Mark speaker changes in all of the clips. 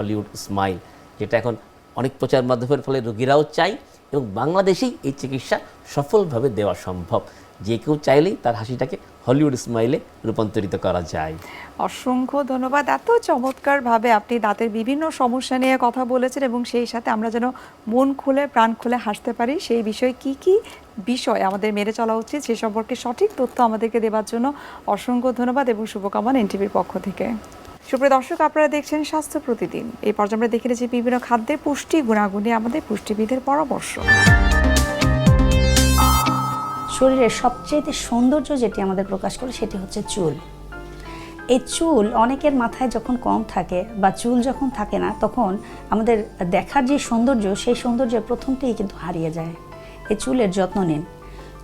Speaker 1: Hollywood smile যেটা এখন অনেক প্রচার মাধ্যমের ফলে রোগীরাও চাই এবং বাংলাদেশেই এই চিকিৎসা সফলভাবে দেওয়া সম্ভব। যে কেউ চাইলেই তার হাসিটাকে হলিউড স্মাইলে রূপান্তরিত করা যায়।
Speaker 2: অসংখ্য ধন্যবাদ। এত চমৎকারভাবে আপনি দাঁতের বিভিন্ন সমস্যা নিয়ে কথা বলেছেন এবং সেই সাথে আমরা যেন মন খুলে, প্রাণ খুলে হাসতে পারি, সেই বিষয়ে কি কি বিষয় আমাদের মেনে চলা উচিত সে সম্পর্কে সঠিক তথ্য আমাদেরকে দেওয়ার জন্য অসংখ্য ধন্যবাদ এবং শুভকামনা এনটিভির পক্ষ থেকে। সুপ্রিয় দর্শক, আপনারা দেখছেন স্বাস্থ্য প্রতিদিন। এই পর্যায়ে আমরা দেখে নিয়েছি বিভিন্ন খাদ্যের পুষ্টি গুণাগুণে আমাদের পুষ্টিবিদের পরামর্শ।
Speaker 3: শরীরের সবচেয়ে সৌন্দর্য যেটি আমাদের প্রকাশ করে সেটি হচ্ছে চুল। এই চুল অনেকের মাথায় যখন কম থাকে বা চুল যখন থাকে না, তখন আমাদের দেখার যে সৌন্দর্য, সেই সৌন্দর্যের প্রথমটিই কিন্তু হারিয়ে যায়। এই চুলের যত্ন নিন।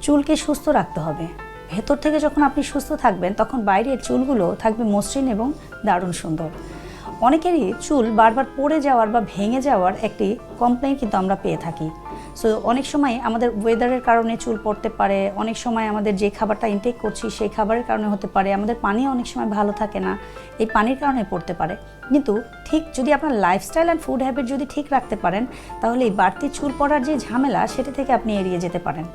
Speaker 3: চুলকে সুস্থ রাখতে হবে। ভেতর থেকে যখন আপনি সুস্থ থাকবেন, তখন বাইরের চুলগুলো থাকবে মসৃণ এবং দারুণ সুন্দর। অনেকেরই চুল বারবার পড়ে যাওয়ার বা ভেঙে যাওয়ার একটি কমপ্লেন কিন্তু আমরা পেয়ে থাকি। সো অনেক সময় আমাদের ওয়েদারের কারণে চুল পড়তে পারে, অনেক সময় আমাদের যে খাবারটা ইনটেক করছি, সেই খাবারের কারণে হতে পারে, আমাদের পানি অনেক সময় ভালো থাকে না, এই পানির কারণে পড়তে পারে। কিন্তু ঠিক যদি আপনার লাইফস্টাইল অ্যান্ড ফুড হ্যাবিট যদি ঠিক রাখতে পারেন, তাহলে এই বাড়তি চুল পড়ার যে ঝামেলা, সেটা থেকে আপনি এড়িয়ে যেতে পারেন।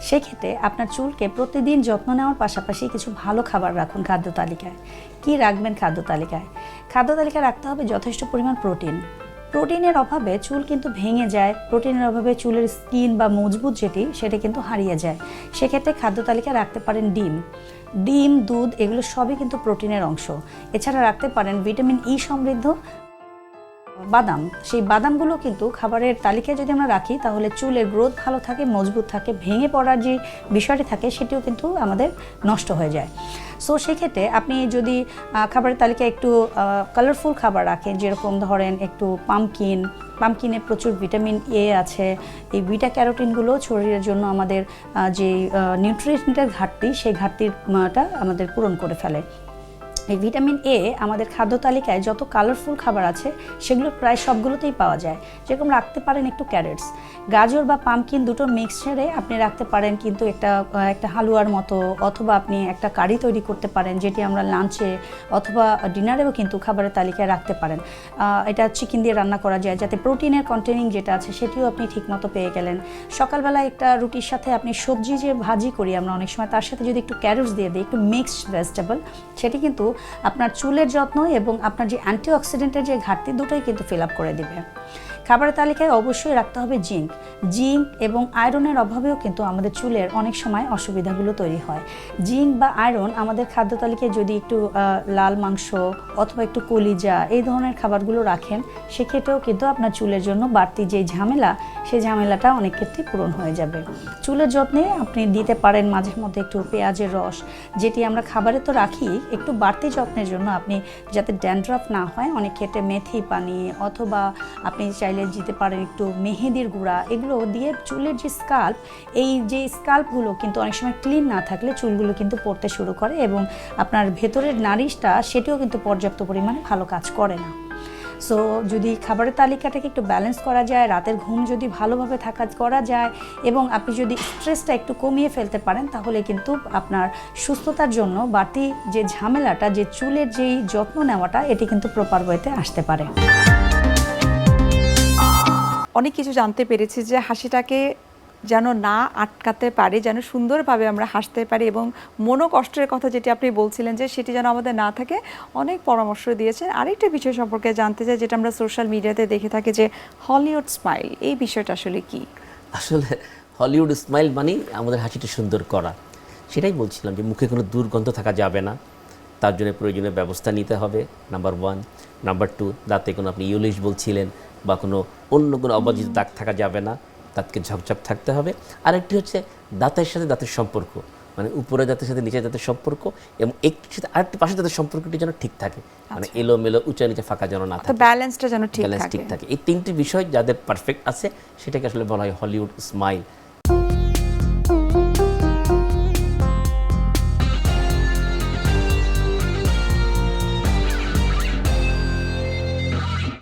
Speaker 3: সেক্ষেত্রে আপনার চুলকে প্রতিদিন যত্ন নেওয়ার পাশাপাশি কিছু ভালো খাবার রাখুন খাদ্য তালিকায়। কি রাখবেন খাদ্য তালিকায়? খাদ্য তালিকায় রাখতে হবে যথেষ্ট পরিমাণ প্রোটিন। প্রোটিনের অভাবে চুল কিন্তু ভেঙে যায়। প্রোটিনের অভাবে চুলের স্কিন বা মজবুত যেটি, সেটা কিন্তু হারিয়ে যায়। সেক্ষেত্রে খাদ্য তালিকায় রাখতে পারেন ডিম। ডিম, দুধ, এগুলো সবই কিন্তু প্রোটিনের অংশ। এছাড়া রাখতে পারেন ভিটামিন ই সমৃদ্ধ বাদাম, সেই বাদামগুলো কিন্তু খাবারের তালিকায় যদি আমরা রাখি, তাহলে চুলের গ্রোথ ভালো থাকে, মজবুত থাকে, ভেঙে পড়ার যে বিষয়টি থাকে, সেটিও কিন্তু আমাদের নষ্ট হয়ে যায়। সো সেক্ষেত্রে আপনি যদি খাবারের তালিকায় একটু কালারফুল খাবার রাখেন, যেরকম ধরেন একটু পামকিন পামকিনে প্রচুর ভিটামিন এ আছে, এই বিটা ক্যারোটিনগুলো শরীরের জন্য আমাদের যে নিউট্রিয়েন্টের ঘাটতি, সেই ঘাটতিটা আমাদের পূরণ করে ফেলে। এই ভিটামিন এ আমাদের খাদ্য তালিকায় যত কালারফুল খাবার আছে, সেগুলো প্রায় সবগুলোতেই পাওয়া যায়। যেরকম রাখতে পারেন একটু ক্যারেটস গাজর বা পামকিন দুটো মিক্সচারে আপনি রাখতে পারেন কিন্তু একটা একটা হালুয়ার মতো, অথবা আপনি একটা কারি তৈরি করতে পারেন, যেটি আমরা লাঞ্চে অথবা ডিনারেও কিন্তু খাবারের তালিকায় রাখতে পারেন। এটা চিকেন দিয়ে রান্না করা যায়, যাতে প্রোটিনের কন্টেনিং যেটা আছে, সেটিও আপনি ঠিকমতো পেয়ে গেলেন। সকালবেলা একটা রুটির সাথে আপনি সবজি যে ভাজি করি আমরা অনেক সময়, তার সাথে যদি একটু ক্যারটস দিয়ে দিই, একটু মিক্সড ভেজিটেবল সেটি কিন্তু আপনার চুলের যত্ন এবং আপনার যে অ্যান্টিঅক্সিডেন্টের যে ঘাটতি দুটোই কিন্তু ফিল আপ করে দিবে। খাবারের তালিকায় অবশ্যই রাখতে হবে জিঙ্ক। জিঙ্ক এবং আয়রনের অভাবেও কিন্তু আমাদের চুলের অনেক সময় অসুবিধাগুলো তৈরি হয়। জিঙ্ক বা আয়রন আমাদের খাদ্য তালিকায় যদি একটু লাল মাংস অথবা একটু কলিজা এই ধরনের খাবারগুলো রাখেন, সেক্ষেত্রেও কিন্তু আপনার চুলের জন্য বাড়তি যে ঝামেলা সেই ঝামেলাটা অনেক ক্ষেত্রে পূরণ হয়ে যাবে। চুলের যত্নে আপনি দিতে পারেন মাঝে মধ্যে একটু পেঁয়াজের রস, যেটি আমরা খাবারে তো রাখি, একটু বাড়তি যত্নের জন্য আপনি যাতে ড্যান্ড্রফ না হয়, অনেক ক্ষেত্রে মেথি পানি অথবা আপনি চাইলে দিতে পারেন একটু মেহেদির গুঁড়া, এগুলো দিয়ে চুলের যে স্কাল্প, এই যে স্কাল্পগুলো কিন্তু অনেক সময় ক্লিন না থাকলে চুলগুলো কিন্তু পড়তে শুরু করে এবং আপনার ভেতরের নারিশটা সেটিও কিন্তু পর্যাপ্ত পরিমাণে ভালো কাজ করে না। সো যদি খাবারের তালিকাটাকে একটু ব্যালেন্স করা যায়, রাতের ঘুম যদি ভালোভাবে থাকা, করা যায় এবং আপনি যদি স্ট্রেসটা একটু কমিয়ে ফেলতে পারেন, তাহলে কিন্তু আপনার সুস্থতার জন্য বাড়তি যে ঝামেলাটা, যে চুলের যেই যত্ন নেওয়াটা, এটি কিন্তু প্রপার ওয়েতে আসতে পারে।
Speaker 2: অনেক কিছু জানতে পেরেছি যে হাসিটাকে যেন না আটকাতে পারে, যেন সুন্দরভাবে আমরা হাসতে পারি এবং মনোকষ্টের কথা যেটি আপনি বলছিলেন যে সেটি যেন আমাদের না থাকে, অনেক পরামর্শ দিয়েছেন। আরেকটা বিষয় সম্পর্কে জানতে চাই যেটা আমরা সোশ্যাল মিডিয়াতে দেখে থাকি যে হলিউড স্মাইল, এই বিষয়টা আসলে কি?
Speaker 1: আসলে হলিউড স্মাইল মানেই আমাদের হাসিটা সুন্দর করা। সেটাই বলছিলাম যে মুখে কোনো দুর্গন্ধ থাকা যাবে না। তার জন্য প্রয়োজনীয় ব্যবস্থা নিতে হবে নাম্বার ওয়ান নাম্বার টু দাঁতে কোনো আপনি ইউলিশ বলছিলেন বা কোনো অন্য কোনো অবাঞ্ছিত দাগ থাকা যাবে না দাঁতকে ঝকঝক থাকতে হবে। আরেকটি হচ্ছে দাঁতের সাথে দাঁতের সম্পর্ক মানে উপরে দাঁতের সাথে নিচের দাঁতের সম্পর্ক এবং একটির সাথে আরেকটি পাশের দাঁতের সম্পর্কটি যেন ঠিক থাকে মানে এলো মেলো উঁচা নিচে ফাঁকা যেন না থাকে।
Speaker 2: ব্যালেন্সটা যেন ঠিক
Speaker 1: ব্যালেন্স ঠিক থাকে। এই তিনটি বিষয় যাদের পারফেক্ট আছে সেটাকে আসলে বলা হয় হলিউড স্মাইল